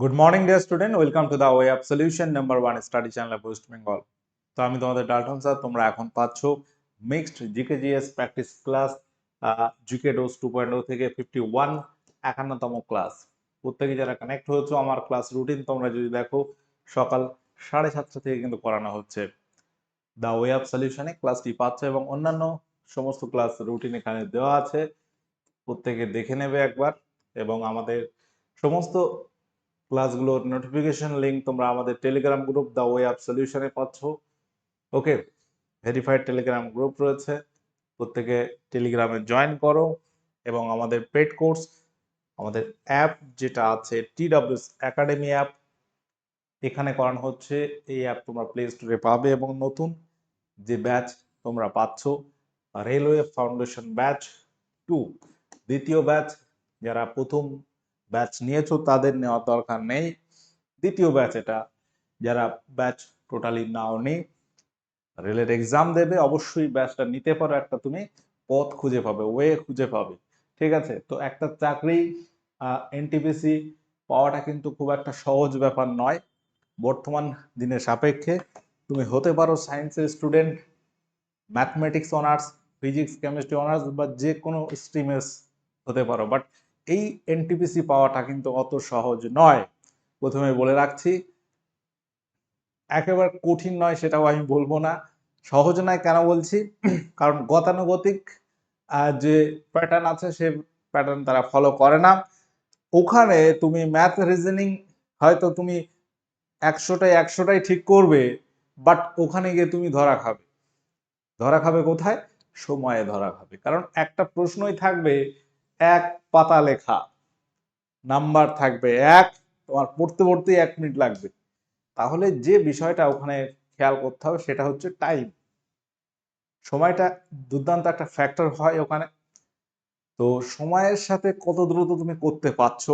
Good morning dear student welcome to the way of solution number one study channel West Bengal তো আমি তোমাদের Dalton sir তোমরা এখন পাচ্ছ mixed GK GS practice class GK dose two point o থেকে fifty one একান্নতম class প্রত্যেকে যারা connect হয়েছো আমার ক্লাস রুটিন তোমরা যদি দেখো, সকাল সাড়ে সাতটা থেকে কিন্তু করানো হচ্ছে। দ্য ওয়ে অফ সলিউশনে ক্লাসটি পাচ্ছ এবং অন্যান্য সমস্ত ক্লাস রুটিন এখানে দেওয়া আছে। প্রত্যেকে দেখে নেবে একবার এবং আমাদের সমস্ত ক্লাসগুলোর নোটিফিকেশন লিঙ্ক তোমরা আমাদের Telegram group the way of সলিউশনে পাচ্ছ। ওকে ভেরিফাইড টেলিগ্রাম গ্রুপ রয়েছে। প্রত্যেকে টেলিগ্রামে জয়েন করো এবং আমাদের পেড কোর্স আমাদের অ্যাপ যেটা আছে টি টিডাব্লিউএস একাডেমি অ্যাপ এখানে করানো হচ্ছে। এই অ্যাপ তোমরা প্লে স্টোরে পাবে এবং নতুন যে ব্যাচ তোমরা পাচ্ছ রেলওয়ে ফাউন্ডেশন ব্যাচ টু দ্বিতীয় ব্যাচ যারা প্রথম ব্যাচ নিয়েছো, তাদের নেওয়ার দরকার নেই। দ্বিতীয় ব্যাচ এটা, যারা ব্যাচ টোটালি নাও নেই রেলের এক্সাম দেবে, অবশ্যই ব্যাচটা নিতে পারো একটা তুমি, পথ খুঁজে পাবে ওয়ে খুঁজে পাবে, ঠিক আছে? তো একটা চাকরি এনটিপিসি পাওয়াটা কিন্তু খুব একটা সহজ ব্যাপার নয়। বর্তমান দিনের সাপেক্ষে তুমি হতে পারো সায়েন্সের student mathematics honours physics chemistry honours বা যে কোনো স্ট্রিমের হতে পারো। বাট এই এনটিপিসি পাওয়াটা কিন্তু অত সহজ নয়। প্রথমে বলে রাখছি, একেবারে কঠিন নয় সেটাও আমি বলব না। সহজ নয় কেন বলছি? কারণ গতানুগতিক যে প্যাটার্ন আছে সে প্যাটার্ন তারা ফলো করে না। ওখানে তুমি ম্যাথ রিজনিং হয়তো তুমি একশোটাই একশোটাই ঠিক করবে বাট ওখানে গিয়ে তুমি ধরা খাবে। ধরা খাবে কোথায়? সময়ে ধরা খাবে। কারণ একটা প্রশ্নই থাকবে এক পাতা লেখা। নাম্বার থাকবে এক, তোমার পড়তে পড়তে এক মিনিট লাগবে। তাহলে যে বিষয়টা ওখানে খেয়াল করতে হবে সেটা হচ্ছে টাইম সময়টা দুর্দান্ত একটা ফ্যাক্টর হয় ওখানে। তো সময়ের সাথে কত দ্রুত তুমি করতে পারছ?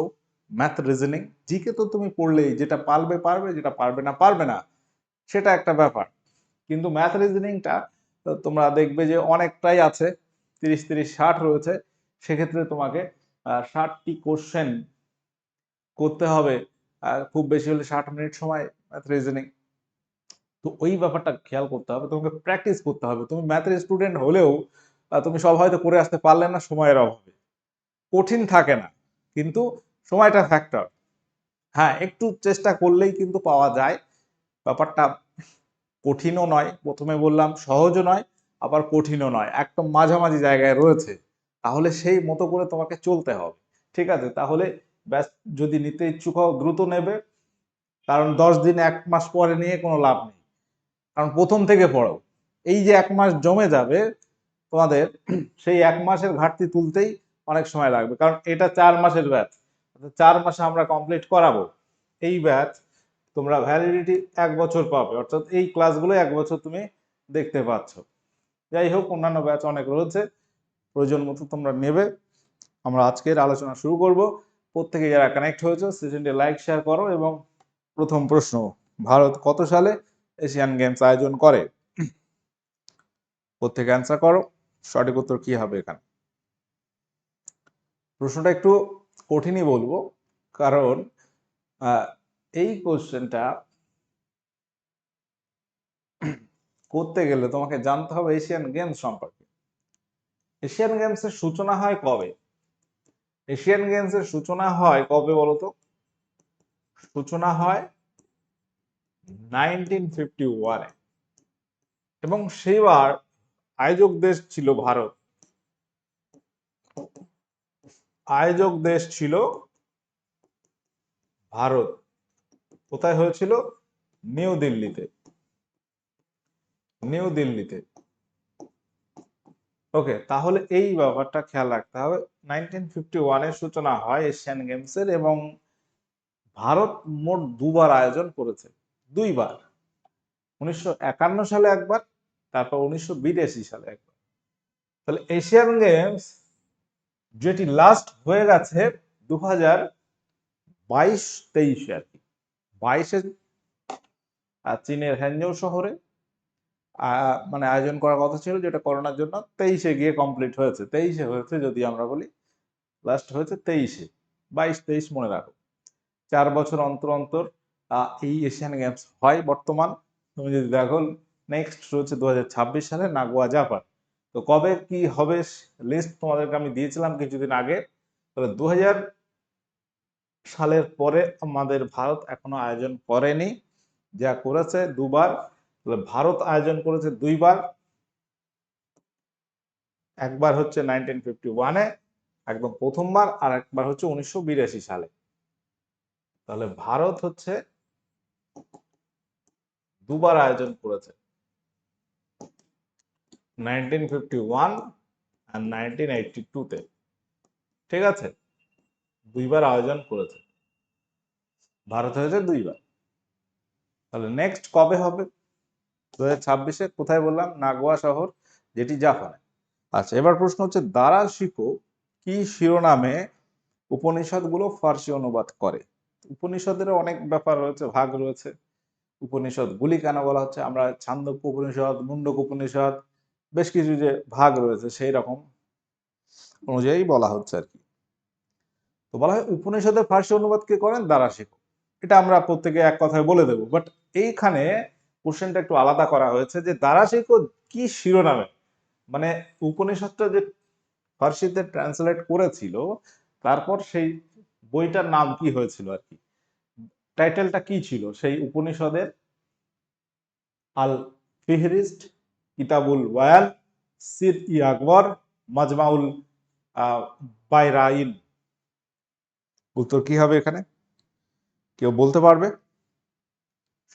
ম্যাথ রিজনিং জিকে তো তুমি পড়লেই যেটা পারবে পারবে, যেটা পারবে না পারবে না, সেটা একটা ব্যাপার। কিন্তু ম্যাথ রিজনিংটা তোমরা দেখবে যে অনেকটাই আছে, তিরিশ তিরিশ, ষাট রয়েছে। সেক্ষেত্রে তোমাকে ষাটটি কোশ্চেন করতে হবে। খুব বেশি হলে ষাট মিনিট সময় ম্যাথ রিজনিং তো ওই ব্যাপারটা খেয়াল করতে হবে। তোমাকে প্র্যাকটিস করতে হবে। তুমি ম্যাথের স্টুডেন্ট হলেও তুমি সব হয়তো করে আসতে পারলে না সময়ের অভাবে। কঠিন থাকে না, কিন্তু সময়টা ফ্যাক্টর হ্যাঁ একটু চেষ্টা করলেই কিন্তু পাওয়া যায়। ব্যাপারটা কঠিনও নয়। প্রথমে বললাম সহজও নয়, আবার কঠিনও নয়। একদম মাঝামাঝি জায়গায় রয়েছে। তাহলে সেই মতো করে তোমাকে চলতে হবে। ঠিক আছে? তাহলে ব্যাস, যদি নিতে ইচ্ছুক হও, দ্রুত নেবে। কারণ দশ দিন, এক মাস পরে নিয়ে কোনো লাভ নেই। কারণ প্রথম থেকে পড়ো এই যে এক মাস জমে যাবে, তোমাদের সেই এক মাসের ঘাটতি তুলতেই অনেক সময় লাগবে। কারণ এটা চার মাসের ব্যাচ। চার মাসে আমরা কমপ্লিট করাবো। এই ব্যাচ তোমরা ভ্যালিডিটি এক বছর পাবে। অর্থাৎ এই ক্লাসগুলো এক বছর তুমি দেখতে পাচ্ছ। যাই হোক, অন্যান্য ব্যাচ অনেক রয়েছে। প্রয়োজন মতো তোমরা নেবে। আমরা আজকের আলোচনা শুরু করব। প্রত্যেকে যারা কানেক্ট হয়েছে সেশনটি লাইক শেয়ার করো এবং প্রথম প্রশ্ন, ভারত কত সালে এশিয়ান গেমস আয়োজন করে? প্রত্যেকে অ্যান্সার করো, সঠিক উত্তর কি হবে এখানে? প্রশ্নটা একটু কঠিনই বলব, কারণ এই কোশ্চেনটা করতে গেলে তোমাকে জানতে হবে এশিয়ান গেমস সম্পর্কে। এশিয়ান গেমসের সূচনা হয় কবে? এশিয়ান গেমসের সূচনা হয় কবে বলতো? সূচনা হয় নাইনটিন ফিফটি ওয়ানে এবং সেইবার আয়োজক দেশ ছিল ভারত। আয়োজক দেশ ছিল ভারত। কোথায় হয়েছিল? নিউ দিল্লিতে। নিউ দিল্লিতে। ওকে তাহলে এই ব্যাপারটা খেয়াল রাখতে হবে। নাইনটিন ফিফটি ওয়ানের সূচনা হয় এশিয়ান গেমসের এবং ভারত মোট দুবার আয়োজন করেছে, দুইবার। উনিশশো একান্ন সালে একবার, তারপর উনিশশো বিরাশি সালে একবার। তাহলে এশিয়ান গেমস যেটি লাস্ট হয়ে গেছে দু হাজার বাইশ তেইশে আর কি। বাইশে চীনের হ্যানজৌ শহরে মানে আয়োজন করার কথা ছিল যেটা করোনার জন্য, তেইশে গিয়ে কমপ্লিট হয়েছে। তেইশে হয়েছে যদি আমরা বলি লাস্ট হয়েছে তেইশে। বাইশ তেইশ মনে রাখো। চার বছর অন্তর অন্তর এই এশিয়ান গেমস হয় বর্তমান। তুমি যদি দেখো নেক্সট রয়েছে দু সালে নাগোয়া, জাপান। তো কবে কি হবে লিস্ট তোমাদেরকে আমি দিয়েছিলাম কিছুদিন আগে। তাহলে দু হাজার সালের পরে আমাদের ভারত এখনও আয়োজন করেনি। যা করেছে দুবার ভারত আয়োজন করেছে দুইবার। একবার হচ্ছে নাইনটিন ফিফটি একদম প্রথমবার, আর একবার হচ্ছে উনিশশো বিরাশি সালে। তাহলে ভারত হচ্ছে দুবার আয়োজন করেছে। ঠিক আছে? দুইবার আয়োজন করেছে। ভারত হয়েছে দুইবার। তাহলে নেক্সট কবে হবে? দু হাজার কোথায় বললাম? নাগোয়া শহর, যেটি জাপানে। আচ্ছা এবার প্রশ্ন হচ্ছে দারা শিখো কি শিরোনামে উপনিষদগুলো ফার্সি অনুবাদ করে? উপনিষদের অনেক ব্যাপার রয়েছে, ভাগ রয়েছে। উপনিষদ গুলি কেন বলা হচ্ছে? আমরা ছান্দক্য উপনিষদ মুন্ডক উপনিষদ, বেশ কিছু যে ভাগ রয়েছে, সেই রকম অনুযায়ী বলা হচ্ছে আর কি। তো বলা হয় উপনিষদের ফার্সি অনুবাদ কে করেন? দারা শিখো। এটা আমরা প্রত্যেকে এক কথায় বলে দেবো। বাট এইখানে কোশ্চেনটা একটু আলাদা করা হয়েছে যে দারা শিখো কি শিরোনামে? মানে উপনিষদটা যে ফার্সিতে ট্রান্সলেট করেছিল, তারপর সেই বইটার নাম কি হয়েছিল আর কি? টাইটেলটা কি ছিল? সেই উপনিষদের? আল ফিহরিস্ট কিতাবুল ওয়াল, সির ই আকবর, মাজমাউল বাইরাইন। উত্তর কি হবে এখানে? কেউ বলতে পারবে?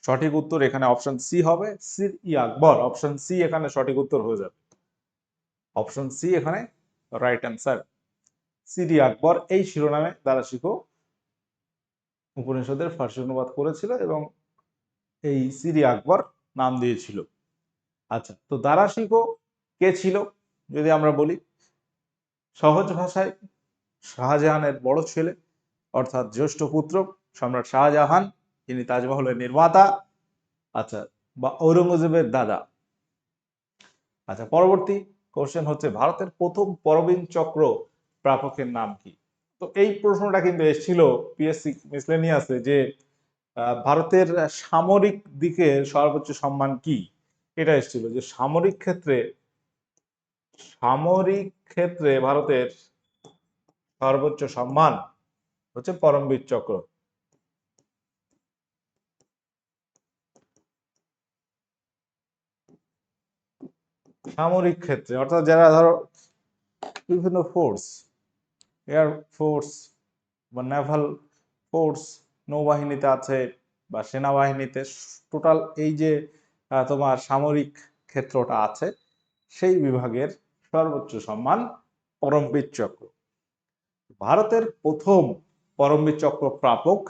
সঠিক উত্তর এখানে অপশন সি হবে। সির ই আকবর অপশন সি এখানে সঠিক উত্তর হয়ে যাবে। অপশন সি এখানে রাইট অ্যান্সার সিরি আকবর এই শিরোনামে দ্বারা শিখো উপনিষদের ফার্সি অনুবাদ করেছিল এবং এই সিরি আকবর নাম দিয়েছিল। আচ্ছা তো দ্বারা শিখো কে ছিল? যদি আমরা বলি, সহজ ভাষায় শাহজাহানের বড় ছেলে, অর্থাৎ জ্যেষ্ঠ পুত্র, সম্রাট শাহজাহান যিনি তাজমহলের নির্মাতা। আচ্ছা বা ঔরঙ্গজেবের দাদা। আচ্ছা পরবর্তী কোশ্চেন হচ্ছে, ভারতের প্রথম পরবীন চক্র প্রাপকের নাম কি? তো এই প্রশ্নটা কিন্তু এসেছিল পিএসসি মিসলেনিয়াসে যে ভারতের সামরিক দিকে সর্বোচ্চ সম্মান কি? এটা এসেছিল যে সামরিক ক্ষেত্রে সামরিক ক্ষেত্রে ভারতের সর্বোচ্চ সম্মান হচ্ছে পরমবীর চক্র। সামরিক ক্ষেত্রে, অর্থাৎ যারা ধরো বিভিন্ন ফোর্স এয়ার ফোর্স বা নেভাল ফোর্স নৌবাহিনীতে আছে বা সেনাবাহিনীতে টোটাল এই যে তোমার সামরিক ক্ষেত্রটা আছে, সেই বিভাগের সর্বোচ্চ সম্মান পরমবীর চক্র। ভারতের প্রথম পরমবীর চক্র প্রাপক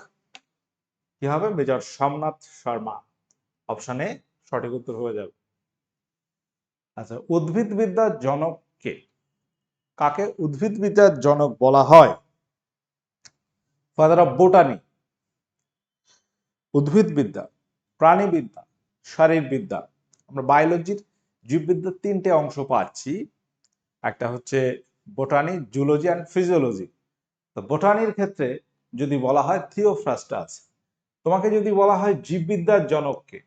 কি হবে? মেজর সোমনাথ শর্মা। অপশনে সঠিক উত্তর হয়ে যাবে। আচ্ছা উদ্ভিদবিদ্যার জনক কে কাকে উদ্ভিদবিদ্যার জনক বলা হয়? ফাদার অফ বোটানি উদ্ভিদবিদ্যা, প্রাণীবিদ্যা, শারীরবিদ্যা। আমরা বায়োলজির জীববিদ্যার তিনটে অংশ পাচ্ছি। একটা হচ্ছে বোটানি জুলজি অ্যান্ড ফিজিওলজি তো বোটানির ক্ষেত্রে যদি বলা হয় থিওফ্রাস্টাস তোমাকে যদি বলা হয় জীববিদ্যার জনককে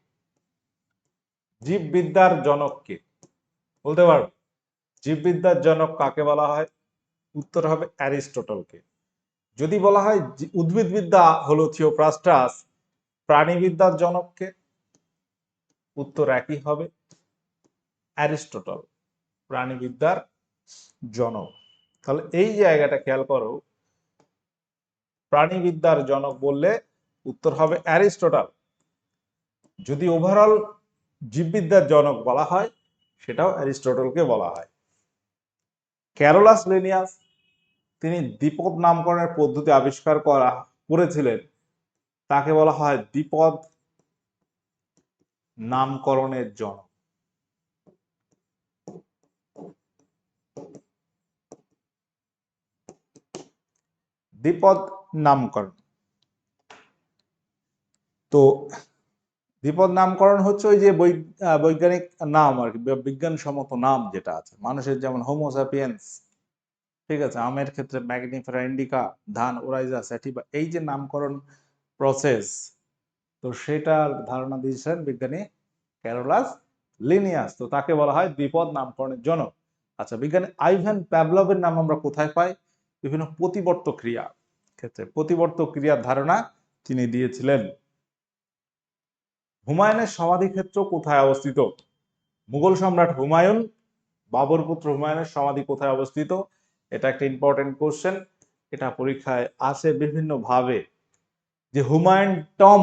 জীববিদ্যার জনককে বলতে পারবে জীববিদ্যার জনক কাকে বলা হয়? উত্তর হবে অ্যারিস্টটলকে। যদি বলা হয় উদ্ভিদবিদ্যা হলো থিওপ্রাস্টাস, প্রাণীবিদ্যার জনককে, উত্তর একই হবে অ্যারিস্টটল, প্রাণীবিদ্যার জনক। তাহলে এই জায়গাটা খেয়াল করো, প্রাণীবিদ্যার জনক বললে উত্তর হবে অ্যারিস্টটল। যদি ওভারঅল জীববিদ্যার জনক বলা হয় সেটাও অ্যারিস্টটলকে বলা হয়। ক্যারোলাস লিনিয়াস তিনি দ্বিপদ নামকরণের পদ্ধতি আবিষ্কার করা, করেছিলেন। তাকে বলা হয় দ্বিপদ নামকরণের জনক। দ্বিপদ নামকরণ। তো দ্বিপদ নামকরণ হচ্ছে ওই যে বৈজ্ঞানিক নাম আর কি বিজ্ঞানসম্মত নাম যেটা আছে। মানুষের যেমন হোমোসাপিয়েন্স ঠিক আছে, আমের ক্ষেত্রে ম্যাগনিফেরা ইন্ডিকা ধান ওরাইজা স্যাটিবা এই যে নামকরণ প্রসেস তো সেটার ধারণা দিয়েছেন বিজ্ঞানী ক্যারোলাস লিনিয়াস তো তাকে বলা হয় দ্বিপদ নামকরণের জনক। আচ্ছা বিজ্ঞানী আইভ্যান প্যাভলভের নাম আমরা কোথায় পাই? বিভিন্ন প্রতিবর্ত ক্রিয়া ক্ষেত্রে। প্রতিবর্ত ক্রিয়ার ধারণা তিনি দিয়েছিলেন। হুমায়ুনের সমাধি ক্ষেত্র কোথায় অবস্থিত? মুঘল সম্রাট হুমায়ুন, বাবর পুত্র হুমায়ুনের সমাধি কোথায় অবস্থিত? এটা একটা ইম্পর্টেন্ট কোশ্চেন এটা পরীক্ষায় আসে বিভিন্ন ভাবে। যে হুমায়ুন টম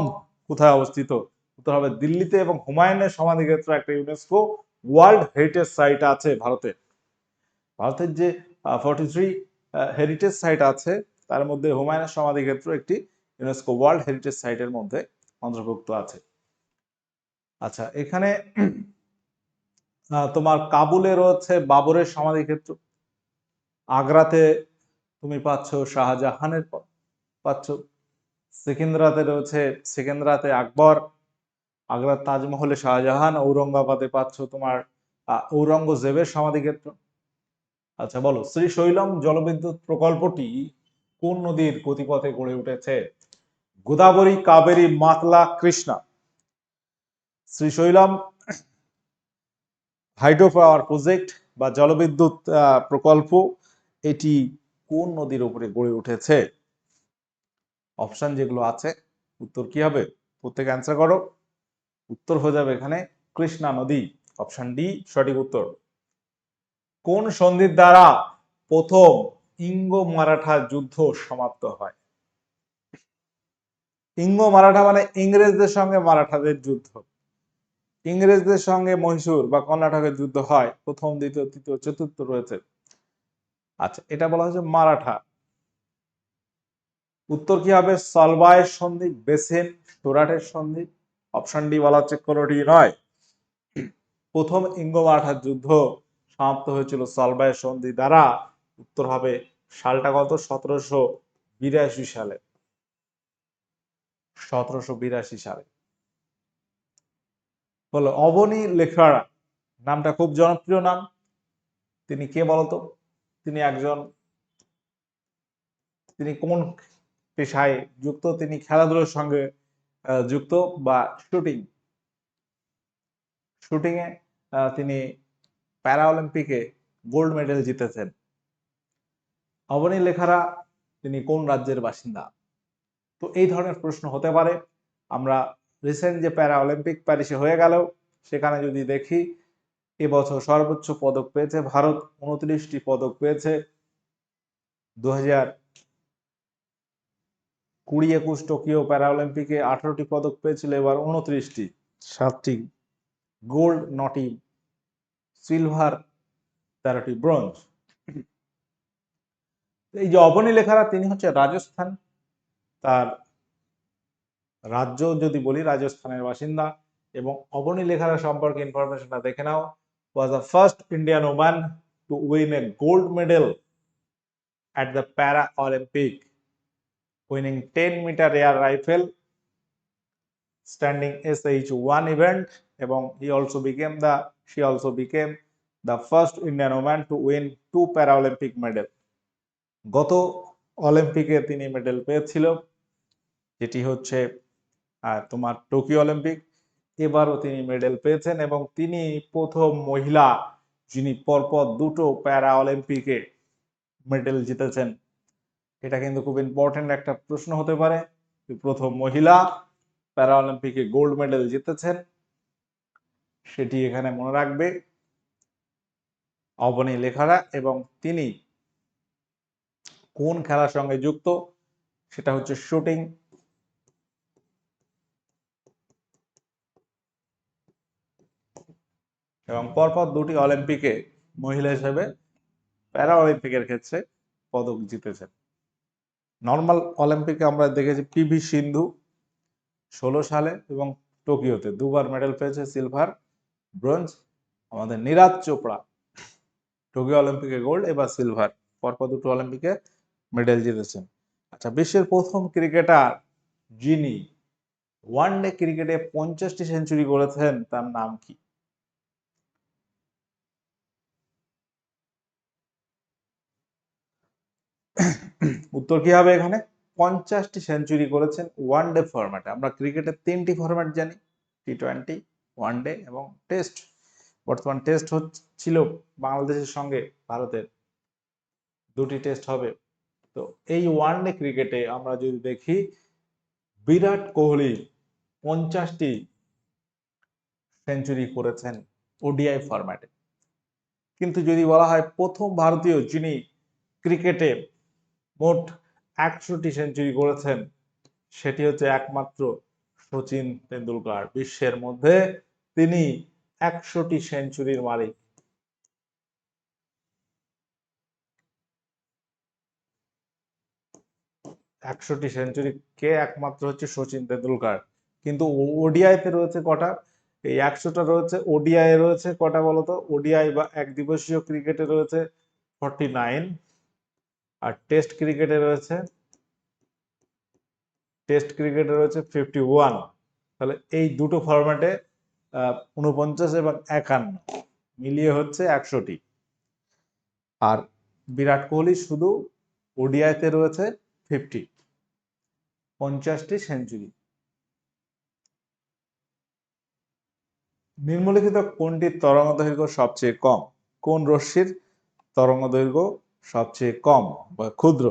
কোথায় অবস্থিত? উত্তর হবে দিল্লিতে এবং হুমায়ুনের সমাধি ক্ষেত্র একটা ইউনেস্কো ওয়ার্ল্ড হেরিটেজ সাইট আছে ভারতে। ভারতের যে ফর্টি থ্রি হেরিটেজ সাইট আছে, তার মধ্যে হুমায়ুনের সমাধি ক্ষেত্র একটি ইউনেস্কো ওয়ার্ল্ড হেরিটেজ সাইটের মধ্যে অন্তর্ভুক্ত আছে। আচ্ছা এখানে তোমার কাবুলে রয়েছে বাবরের সমাধি ক্ষেত্র। আগ্রাতে তুমি পাচ্ছ শাহজাহানের পাচ্ছ। সেকেন্দ্রাতে রয়েছে, সেকেন্দ্রাতে আকবর আগ্রার তাজমহলে শাহজাহান, ঔরঙ্গাবাদে পাচ্ছ তোমার ঔরঙ্গজেবের সমাধি ক্ষেত্র। আচ্ছা বলো শ্রীশৈলম জলবিদ্যুৎ প্রকল্পটি কোন নদীর গতিপথে গড়ে উঠেছে? Godavari, Kaveri, Matla, Krishna. Srisailam hydro power project বা জলবিদ্যুৎ প্রকল্প, এটি কোন নদীর উপরে গড়ে উঠেছে? অপশন যেগুলো আছে, উত্তর কি হবে? প্রত্যেকে অ্যান্সার করো। উত্তর হয়ে যাবে এখানে কৃষ্ণা নদী। অপশন ডি সঠিক উত্তর। কোন সন্ধির দ্বারা প্রথম ইঙ্গ মারাঠা যুদ্ধ সমাপ্ত হয়? ইঙ্গ মারাঠা মানে ইংরেজদের সঙ্গে মারাঠাদের যুদ্ধ। ইংরেজদের সঙ্গে মহীশূর বা কর্ণাটকের যুদ্ধ হয়, প্রথম, দ্বিতীয়, তৃতীয়, চতুর্থ রয়েছে। আচ্ছা এটা বলা হচ্ছে মারাঠা। উত্তর কি হবে? সলবায়ের সন্ধি বেসেন সুরাটের সন্ধি অপশন ডি বলা হচ্ছে কোনোটি নয়। প্রথম ইঙ্গ মারাঠার যুদ্ধ সমাপ্ত হয়েছিল সলবায়ের সন্ধি দ্বারা। উত্তর হবে সালটা কত? সতেরোশো বিরাশি সালে। সতেরোশো বিরাশি সালে। বলো অবনী লেখারা নামটা খুব জনপ্রিয় নাম। তিনি কে বলতো? তিনি একজন তিনি কোন পেশায় যুক্ত? তিনি খেলাধুলার সঙ্গে যুক্ত বা শুটিং? শুটিং এ আহ, তিনি প্যারা অলিম্পিকে গোল্ড মেডেল জিতেছেন। অবনী লেখারা তিনি কোন রাজ্যের বাসিন্দা? তো এই ধরনের প্রশ্ন হতে পারে। আমরা রিসেন্ট যে প্যারা অলিম্পিক প্যারিসে হয়ে গেল, সেখানে যদি দেখি, এবছর সর্বোচ্চ পদক পেয়েছে ভারত, উনত্রিশটি পদক পেয়েছে। দু হাজার কুড়ি একুশ টোকিও প্যারা অলিম্পিকে আঠারোটি পদক পেয়েছিল, এবার উনত্রিশটি, সাতটি গোল্ড, নটি সিলভার, তেরোটি ব্রোঞ্জ। এই যে অবনী লেখারা তিনি হচ্ছে রাজস্থান, তার রাজ্য যদি বলি, রাজস্থানের বাসিন্দা এবং অবনী লেখার সম্পর্কে ইনফরমেশনটা দেখে নাও। Was the first Indian woman to win a gold medal at the para Olympic winning ten metre air rifle standing S H one event এবং he also became the she also became the first Indian woman to win two para Olympic medal গত অলিম্পিকে তিনি medal পেয়েছিল, যেটি হচ্ছে তোমার Tokyo Olympic, এবারও তিনি মেডেল পেয়েছেন এবং তিনি প্রথম মহিলা যিনি পরপর দুটো প্যারা অলিম্পিকে মেডেল জিতেছেন। এটা কিন্তু খুব ইম্পর্টেন্ট একটা প্রশ্ন হতে পারে প্রথম মহিলা প্যারা অলিম্পিকে গোল্ড মেডেল জিতেছেন, সেটি এখানে মনে রাখবে অবনী লেখারা এবং তিনি কোন খেলার সঙ্গে যুক্ত, সেটা হচ্ছে শুটিং এবং পরপর দুটি অলিম্পিকে মহিলা হিসেবে প্যারা অলিম্পিকের ক্ষেত্রে পদক জিতেছেন। নর্মাল অলিম্পিকে আমরা দেখেছি পিভি সিন্ধু ষোলো সালে এবং টোকিওতে দুবার মেডেল পেয়েছে, সিলভার, ব্রোঞ্জ, আমাদের নীরাজ চোপড়া। টোকিও অলিম্পিকে গোল্ড, এবার সিলভার। পরপর দুটো অলিম্পিকে মেডেল জিতেছেন। আচ্ছা বিশ্বের প্রথম ক্রিকেটার যিনি ওয়ান ডে ক্রিকেটে পঞ্চাশটি সেঞ্চুরি করেছেন, তার নাম কি? উত্তর কি হবে এখানে? পঞ্চাশটি সেঞ্চুরি করেছেন ওয়ান ডে ফরম্যাটে আমরা ক্রিকেটের তিনটি ফরম্যাট জানি টি টোয়েন্টি ওয়ান ডে এবং টেস্ট বর্তমান টেস্ট হচ্ছিল বাংলাদেশের সঙ্গে ভারতের। দুটি টেস্ট হবে। তো এই ওয়ান ডে ক্রিকেটে আমরা যদি দেখি, বিরাট কোহলি পঞ্চাশটি সেঞ্চুরি করেছেন ওডিআই ফরম্যাটে কিন্তু যদি বলা হয় প্রথম ভারতীয় যিনি ক্রিকেটে মোট একশোটি সেঞ্চুরি করেছেন। সেটি হচ্ছে একমাত্র সচিন তেন্ডুলকার। বিশ্বের মধ্যে তিনি একশোটি সেঞ্চুরির মালিক। একশোটি সেঞ্চুরি কে একমাত্র হচ্ছে সচিন তেন্ডুলকার। কিন্তু ওডিআইতে রয়েছে কটা? এই একশোটা রয়েছে। ওডিআই রয়েছে কটা বলতো? ওডিআই বা এক দিবসীয় ক্রিকেটে রয়েছে ফর্টি নাইন আর টেস্ট ক্রিকেটে রয়েছে, টেস্ট ক্রিকেটে রয়েছে ফিফটি ওয়ান তাহলে এই দুটো ফরম্যাটে উনপঞ্চাশ এবং একান্ন মিলিয়ে হচ্ছে একশোটি আর বিরাট কোহলি শুধু ওডিআইতে রয়েছে ফিফটি পঞ্চাশটি সেঞ্চুরি নিম্নলিখিত কোনটির তরঙ্গ দৈর্ঘ্য সবচেয়ে কম? কোন রশ্মির তরঙ্গ দৈর্ঘ্য সবচেয়ে কম বা ক্ষুদ্র?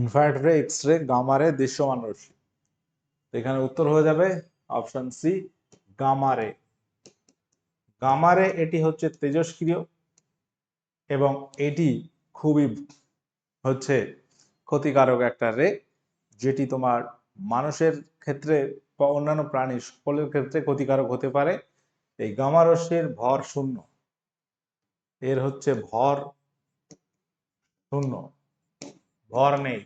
ইনফ্রারেড রে এক্স রে গামা রে দৃশ্যমান রশ্মি। এখানে উত্তর হয়ে যাবে option C gamma ray. Gamma ray এটি হচ্ছে তেজস্ক্রিয় এবং এটি খুবই হচ্ছে ক্ষতিকারক একটা রে, যেটি তোমার মানুষের ক্ষেত্রে বা অন্যান্য প্রাণী সকলের ক্ষেত্রে ক্ষতিকারক হতে পারে। এই গামা রশ্মির ভর শূন্য। এর হচ্ছে ভর শূন্য। ভর নেই।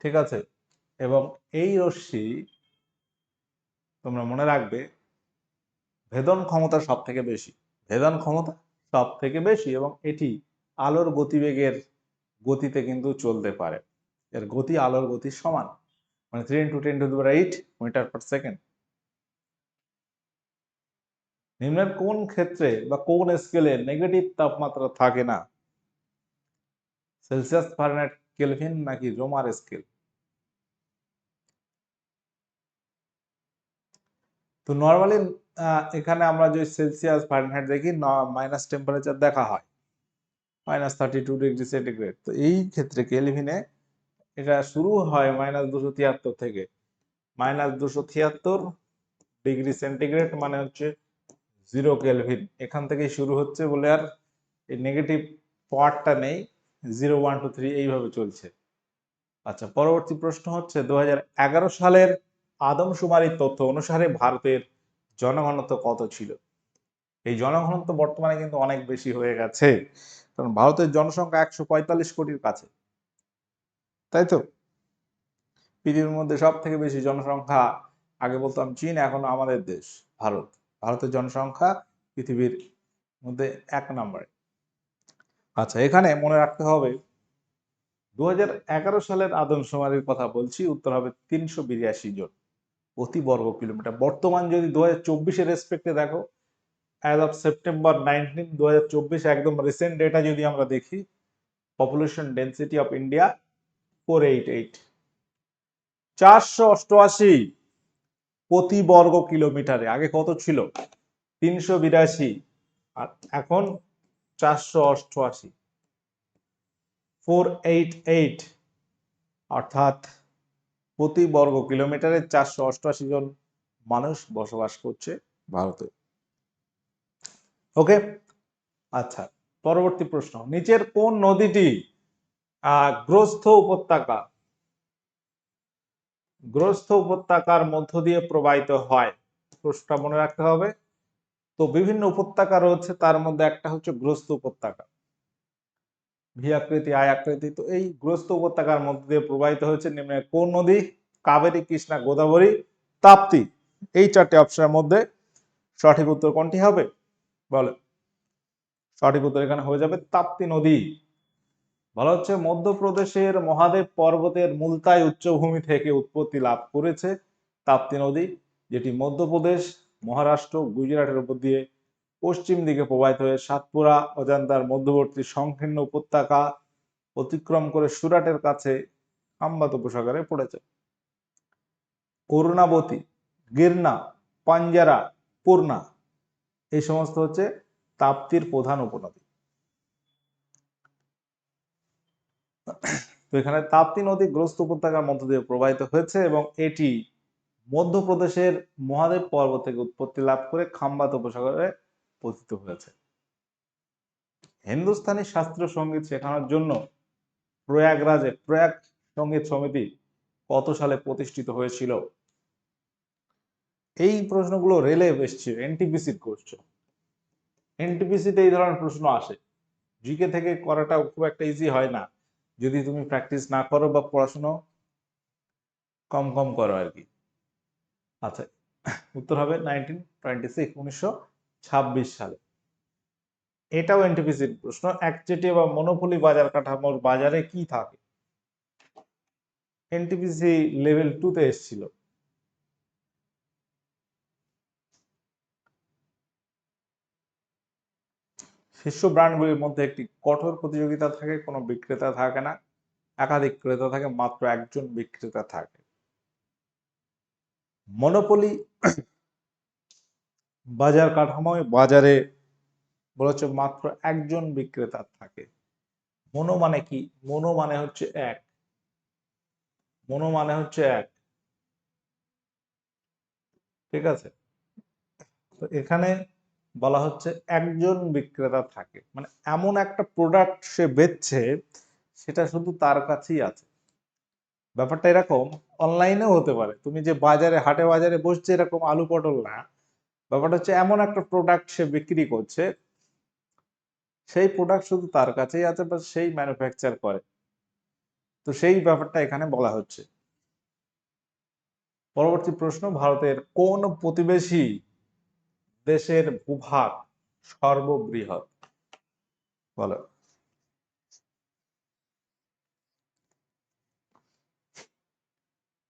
ঠিক আছে? এবং এই রশ্মি তোমরা মনে রাখবে, ভেদন ক্ষমতা সব থেকে বেশি। ভেদন ক্ষমতা সব থেকে বেশি এবং এটি আলোর গতিবেগের গতিতে কিন্তু চলতে পারে। এর গতি আলোর গতির সমান। মানে three into ten to the eight metre per second নিম্নের কোন ক্ষেত্রে বা কোন স্কেলে নেগেটিভ তাপমাত্রা থাকে না? সেলসিয়াস ফারেনহাইট কেলভিন নাকি রোমার স্কেল তো নর্মালি এখানে আমরা যদি সেলসিয়াস ফারেনহাইট দেখি মাইনাস টেম্পারেচার দেখা হয়। Minus thirty two degree centigrade তো এই ক্ষেত্রে কেলভিনে এটা শুরু হয় মাইনাস দুশো তিয়াত্তর থেকে। মাইনাস দুশো তিয়াত্তর ডিগ্রি সেন্টিগ্রেড মানে হচ্ছে জিরো কেলভিন এখান থেকেই শুরু হচ্ছে বলে আর এই নেগেটিভ পার্টটা নেই। জিরো ওয়ান টু থ্রি এইভাবে চলছে। আচ্ছা পরবর্তী প্রশ্ন হচ্ছে দু হাজার এগারো সালের আদমশুমারির তথ্য অনুসারে ভারতের জনঘনত্ব কত ছিল? এই জনঘনত্ব বর্তমানে কিন্তু অনেক বেশি হয়ে গেছে। কারণ ভারতের জনসংখ্যা একশো পঁয়তাল্লিশ কোটির কাছে। তাই তো? পৃথিবীর মধ্যে সব থেকে বেশি জনসংখ্যা, আগে বলতাম চীন, এখন আমাদের দেশ, ভারত। ভারতের জনসংখ্যা পৃথিবীর মধ্যে এক নম্বরে। আচ্ছা এখানে মনে রাখতে হবে, দুহাজার এগারো সালের আদমশুমারির কথা বলছি, উত্তর হবে তিনশো বিরাশি জন প্রতি বর্গ কিলোমিটার। বর্তমান যদি দু হাজার চব্বিশের রেসপেক্টে দেখো অ্যাজ অফ সেপ্টেম্বর নাইনটিন দু হাজার চব্বিশ একদম রিসেন্ট ডেটা যদি আমরা দেখি population density of India four eight eight চারশো অষ্টআশি প্রতি বর্গ কিলোমিটারে। আগে কত ছিল? তিনশো বিরাশি। আর এখন চারশো অষ্টআশি। Four eight eight. অর্থাৎ প্রতি বর্গ কিলোমিটারে চারশো অষ্টআশি জন মানুষ বসবাস করছে ভারতে। ওকে? আচ্ছা পরবর্তী প্রশ্ন। নিচের কোন নদীটি, আহ, গ্রস্থ উপত্যকা গ্রস্থ উপত্যকার মধ্য দিয়ে প্রবাহিত হয়। প্রশ্নটা মনে রাখতে হবে। তো বিভিন্ন উপত্যকা রয়েছে, তার মধ্যে একটা হচ্ছে গ্রস্ত উপত্যকা। ভি আকৃতি আয় আকৃতি তো এই গ্রস্ত উপত্যকার মধ্যে দিয়ে প্রবাহিত হয়েছে নিম্নে কোন নদী? কাবেরী, কৃষ্ণা, গোদাবরী, তাপ্তি। এই চারটি অপশনের মধ্যে সঠিক উত্তর কোনটি হবে? বলে। সঠিক উত্তর এখানে হয়ে যাবে তাপ্তি নদী। বলা হচ্ছে, মধ্যপ্রদেশের মহাদেব পর্বতের মুলতাই উচ্চভূমি থেকে উৎপত্তি লাভ করেছে তাপ্তি নদী, যেটি মধ্যপ্রদেশ, মহারাষ্ট্র, গুজরাটের উপর দিয়ে পশ্চিম দিকে প্রবাহিত হয়ে সাতপুরা, অজান্তার মধ্যবর্তী সংকীর্ণ উপত্যকা অতিক্রম করে সুরাটের কাছে আম্বাত উপসাগরে পড়েছে। অরুণাবতী গিরনা, পাঞ্জারা পূর্ণা এই সমস্ত হচ্ছে তাপ্তির প্রধান উপনদী। তো এখানে তাপ্তি নদী গ্রস্ত উপত্যকার মধ্য দিয়ে প্রবাহিত হয়েছে এবং এটি মধ্যপ্রদেশের মহাদেব পর্বত থেকে উৎপত্তি লাভ করে খাম্বাত উপসাগরে পতিত হয়েছে। হিন্দুস্তানি শাস্ত্রীয় সংগীত শেখানোর জন্য প্রয়াগরাজে প্রয়াগ সংগীত সমিতি কত সালে প্রতিষ্ঠিত হয়েছিল? এই প্রশ্নগুলো রেলে এসছে, এনটিপিসির কোশ্চেন এনটিপিসিতে এই ধরনের প্রশ্ন আসে। জিকে থেকে করাটা খুব একটা ইজি হয় না। যদি তুমি প্র্যাকটিস না করো বা পড়াশুনো কম কম করো আর কি। আচ্ছা উত্তর হবে নাইনটিন টোয়েন্টি সিক্স উনিশশো ছাব্বিশ সালে। এটাও এনটিপিসির প্রশ্ন, একচেটিয়া বা মনোপলি বাজার কাঠামোর বাজারে কি থাকে? এনটিপিসি লেভেল টুতে এসেছিল। শীর্ষ ব্র্যান্ডগুলির মধ্যে একটি কঠোর প্রতিযোগিতা থাকে, কোনো বিক্রেতা থাকে না, একাধিক ক্রেতা থাকে, মাত্র একজন বিক্রেতা থাকে। মনোপলি বাজার কাঠামোয় বাজারে বলেছে মাত্র একজন বিক্রেতা থাকে। মনো মানে কি? মনো মানে হচ্ছে এক। মনো মানে হচ্ছে এক। ঠিক আছে? তো এখানে বলা হচ্ছে একজন বিক্রেতা থাকে। মানে এমন একটা প্রোডাক্ট সে বেচছে, সেটা শুধু তার কাছেই আছে। ব্যাপারটা এরকম অনলাইনেও হতে পারে। তুমি যে বাজারে, হাটে বাজারে বসছে এরকম আলু পটল না, ব্যাপারটা হচ্ছে এমন একটা প্রোডাক্ট সে বিক্রি করছে, সেই প্রোডাক্ট শুধু তার কাছেই আছে বা সেই ম্যানুফ্যাকচার করে। তো সেই ব্যাপারটা এখানে বলা হচ্ছে। পরবর্তী প্রশ্ন, ভারতের কোন প্রতিবেশী দেশের ভূভাগ সর্ববৃহৎ। বলো।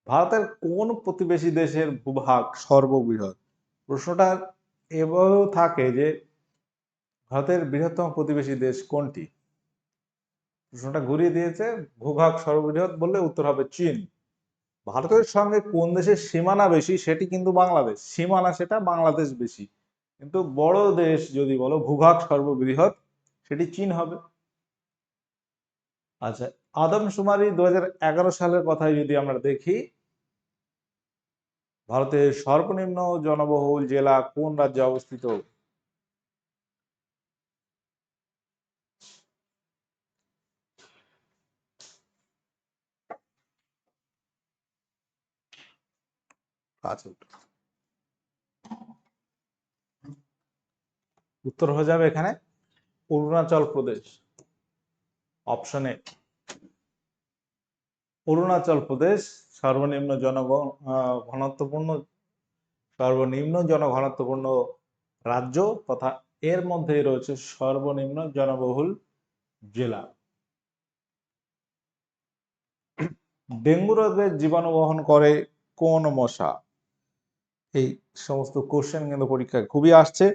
ভারতের কোন প্রতিবেশী দেশের ভূভাগ সর্ববৃহৎ? প্রশ্নটা এভাবেও থাকে যে ভারতের বৃহত্তম প্রতিবেশী দেশ কোনটি? প্রশ্নটা ঘুরিয়ে দিয়েছে, ভূভাগ সর্ববৃহৎ বললে উত্তর হবে চীন। ভারতের সঙ্গে কোন দেশের সীমানা বেশি, সেটি কিন্তু বাংলাদেশ। সীমানা সেটা বাংলাদেশ বেশি। কিন্তু বড় দেশ যদি বলো, ভূভাগ সর্ববৃহৎ, সেটি চীন হবে। আচ্ছা আদমশুমারি দু সালের কথায় যদি আমরা দেখি, ভারতের সর্বনিম্ন জনবহুল জেলা কোন রাজ্যে অবস্থিত? আছে উত্তর। হয়ে যাবে এখানে অরুণাচল প্রদেশ। অপশনে অরুণাচল প্রদেশ, সর্বনিম্ন জনগণ ঘনত্বপূর্ণ, সর্বনিম্ন জনঘনত্বপূর্ণ রাজ্য তথা এর মধ্যে রয়েছে সর্বনিম্ন জনবহুল জেলা। ডেঙ্গু রোগের জীবাণু বহন করে কোন মশা? এই সমস্ত কোশ্চেন কিন্তু পরীক্ষায় খুবই আসছে।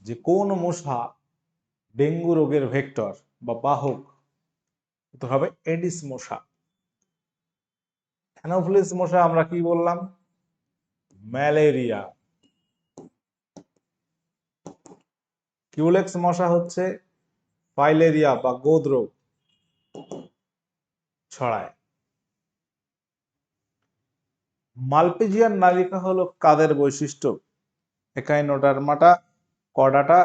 যে কোন মশা ডেঙ্গু রোগের ভেক্টর বা বাহক উত্তর হবে এডিস মশা। অ্যানোফিলিস মশা আমরা কি বললাম? ম্যালেরিয়া কিউলেক্স মশা হচ্ছে ফাইলেরিয়া বা গোদ রোগ ছড়ায়। মালপিজিয়ান নালিকা হলো কাদের বৈশিষ্ট্য? একাইনোডার্মাটা কডাটা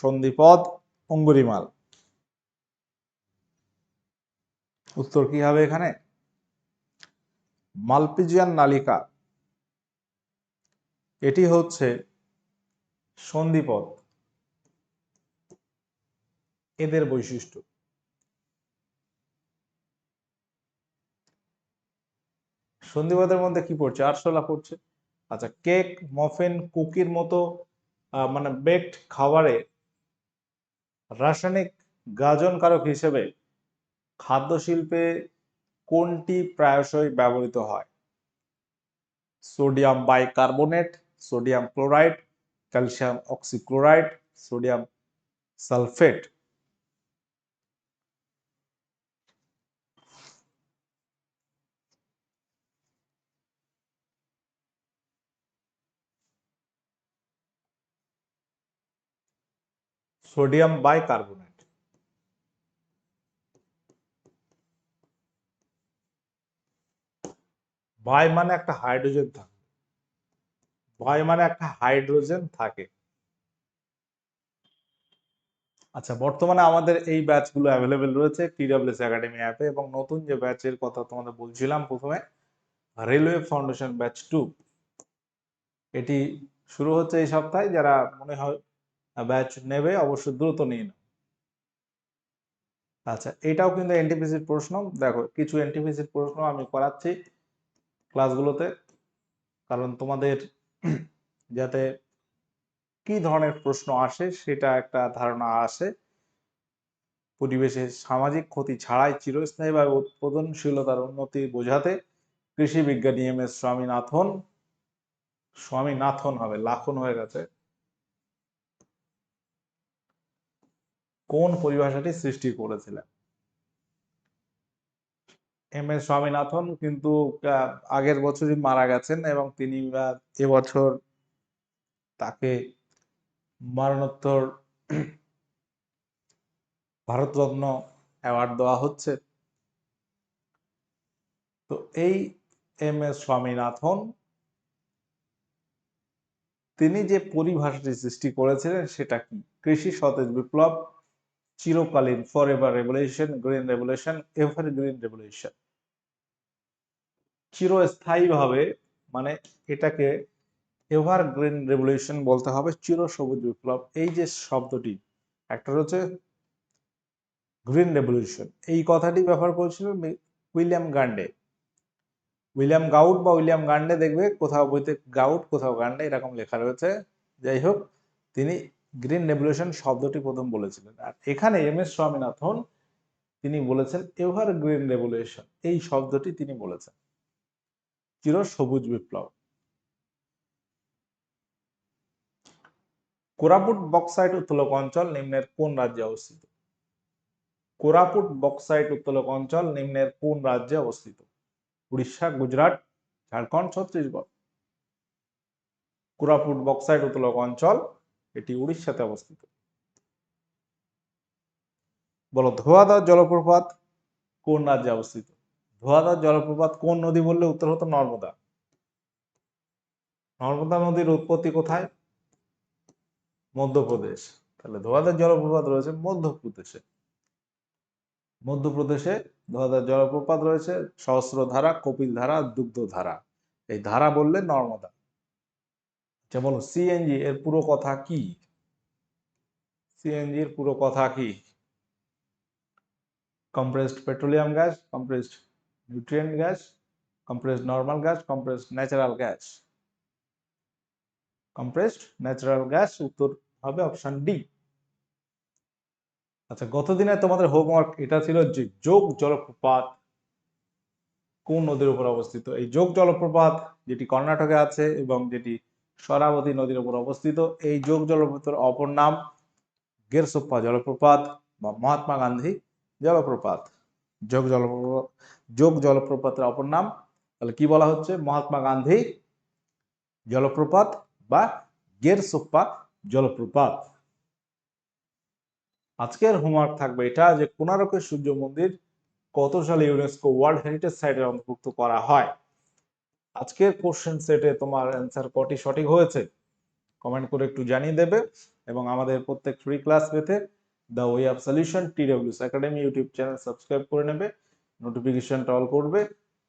সন্ধিপদ, অঙ্গুরিমাল। উত্তর কি হবে এখানে? মালপিজিয়ান নালিকা। এটি হচ্ছে সন্ধিপদ। এদের বৈশিষ্ট্য। সন্ধিপদের মধ্যে কি পড়ছে? আরশোলা পড়ছে। আচ্ছা কেক, মফিন, কুকির মতো মানে বেকড খাবারে রাসায়নিক গাজনকারক হিসেবে খাদ্য শিল্পে কোনটি প্রায়শই ব্যবহৃত হয়? Sodium bicarbonate, sodium chloride, calcium oxychloride, sodium sulphate. Sodium bicarbonate bi মানে একটা হাইড্রোজেন থাকে। বাই মানে একটা হাইড্রোজেন থাকে। আচ্ছা বর্তমানে আমাদের এই ব্যাচগুলো অ্যাভেলেবেল রয়েছে টিডব্লিউএস একাডেমি অ্যাপে এবং নতুন যে ব্যাচের কথা তোমাদের বলছিলাম প্রথমে রেলওয়ে ফাউন্ডেশন ব্যাচ টু এটি শুরু হচ্ছে এই সপ্তাহে, যারা মনে হয় ব্যাচ নেবে, অবশ্যই দ্রুত নিয়ে নাও। আচ্ছা এটাও কিন্তু এনটিপিসির প্রশ্ন। দেখো, কিছু এনটিপিসির প্রশ্ন আমি করাচ্ছি ক্লাসগুলোতে কারণ তোমাদের যাতে কি ধরনের প্রশ্ন আসে সেটা একটা ধারণা আসে। পরিবেশের সামাজিক ক্ষতি ছাড়াই চিরস্থায়ীভাবে উৎপাদনশীলতার উন্নতি বোঝাতে কৃষি বিজ্ঞানী এম এস স্বামীনাথন স্বামীনাথন হবে, লাখন হয়ে গেছে। কোন পরিভাষাটি সৃষ্টি করেছিলেন? এম এস স্বামীনাথন কিন্তু আগের বছরই মারা গেছেন এবং তিনি এবছর তাকে মরণোত্তর ভারতরত্ন অ্যাওয়ার্ড দেওয়া হচ্ছে। তো এই এম এস স্বামীনাথন তিনি যে পরিভাষাটি সৃষ্টি করেছিলেন সেটা কি? কৃষি সতেজ বিপ্লব চিরকালীন forever revolution green revolution evergreen revolution চিরস্থায়ীভাবে মানে এটাকে এভার গ্রিন রেভলিউশন বলতে হবে চির সবুজ বিপ্লব। এই যে শব্দটি, একটা হচ্ছে গ্রিন রেভলিউশন এই কথাটি ব্যবহার করেছিলেন উইলিয়াম গান্ডে। উইলিয়াম গাউট বা উইলিয়াম গান্ডে দেখবে, কোথাও বইতে গাউট, কোথাও গান্ডে এরকম লেখা রয়েছে। যাই হোক, তিনি গ্রিন রেভলিউশন শব্দটি প্রথম বলেছিলেন। আর এখানে এম এস স্বামীনাথন তিনি বলেছেন, এভার গ্রিন রেভলিউশন এই শব্দটি তিনি বলেছেন। চির সবুজ বিপ্লব। কোরাপুট বক্সাইট উত্তোলক অঞ্চল নিম্নের কোন রাজ্যে অবস্থিত? কোরাপুট বক্সাইট উত্তোলক অঞ্চল নিম্নের কোন রাজ্যে অবস্থিত? উড়িষ্যা, গুজরাট, ঝাড়খণ্ড, ছত্তিশগড়। কোরাপুট বক্সাইট উত্তোলক অঞ্চল এটি উড়িষ্যাতে অবস্থিত। বলো ধোয়াদার জলপ্রপাত কোন রাজ্যে অবস্থিত? ধোয়াদার জলপ্রপাত কোন নদী বললে উত্তর হতো নর্মদা। নর্মদা নদীর উৎপত্তি কোথায়? মধ্যপ্রদেশ। তাহলে ধোয়াদার জলপ্রপাত রয়েছে মধ্যপ্রদেশে। মধ্যপ্রদেশে ধোয়াদার জলপ্রপাত রয়েছে সহস্র ধারা কপিল ধারা দুগ্ধ ধারা এই ধারা বললে নর্মদা। আচ্ছা বলো সিএনজি এর পুরো কথা কি? সিএনজি এর পুরো কথা কি? Compressed petroleum gas, compressed nutrient gas, compressed normal gas, compressed natural gas. Compressed natural gas, উত্তর হবে অপশন ডি আচ্ছা গত দিনে তোমাদের হোমওয়ার্ক এটা ছিল যে যোগ জলপ্রপাত কোন নদীর উপর অবস্থিত? এই যোগ জলপ্রপাত, যেটি কর্ণাটকে আছে এবং যেটি সরাবতী নদীর উপর অবস্থিত। এই যোগ জলপ্রপাতের অপর নাম গেরসোপ্পা জলপ্রপাত বা মহাত্মা গান্ধী জলপ্রপাত। যোগ জলপ্রপাত যোগ জলপ্রপাতের অপর নাম, তাহলে কি বলা হচ্ছে? মহাত্মা গান্ধী জলপ্রপাত বা গেরসোপ্পা জলপ্রপাত। আজকের হোমওয়ার্ক থাকবে এটা যে কোনারকের সূর্য মন্দির কত সালে ইউনেস্কো ওয়ার্ল্ড হেরিটেজ সাইটের অন্তর্ভুক্ত করা হয়? আজকের কোশ্চেন সেটে তোমার অ্যান্সার কটি সঠিক হয়েছে? কমেন্ট করে একটু জানিয়ে দেবে এবং আমাদের প্রত্যেক ফ্রি ক্লাস পেতে the way of solution TWS academy YouTube channel subscribe করে নেবে নোটিফিকেশনটা অল করবে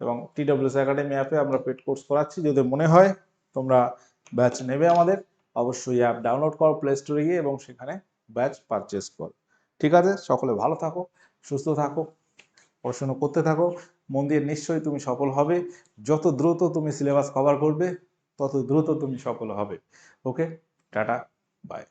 এবং টিডব্লিউস একাডেমি অ্যাপে আমরা পেড কোর্স করাচ্ছি। যদি মনে হয় তোমরা ব্যাচ নেবে আমাদের, অবশ্যই অ্যাপ ডাউনলোড করো প্লে স্টোরে গিয়ে এবং সেখানে ব্যাচ পারচেস করো। ঠিক আছে? সকলে ভালো থাকো, সুস্থ থাকো, পড়াশোনা করতে থাকো। মন দিয়ে নিশ্চয়ই তুমি সফল হবে। যত দ্রুত তুমি সিলেবাস কভার করবে, তত দ্রুত তুমি সফল হবে। ওকে টাটা বাই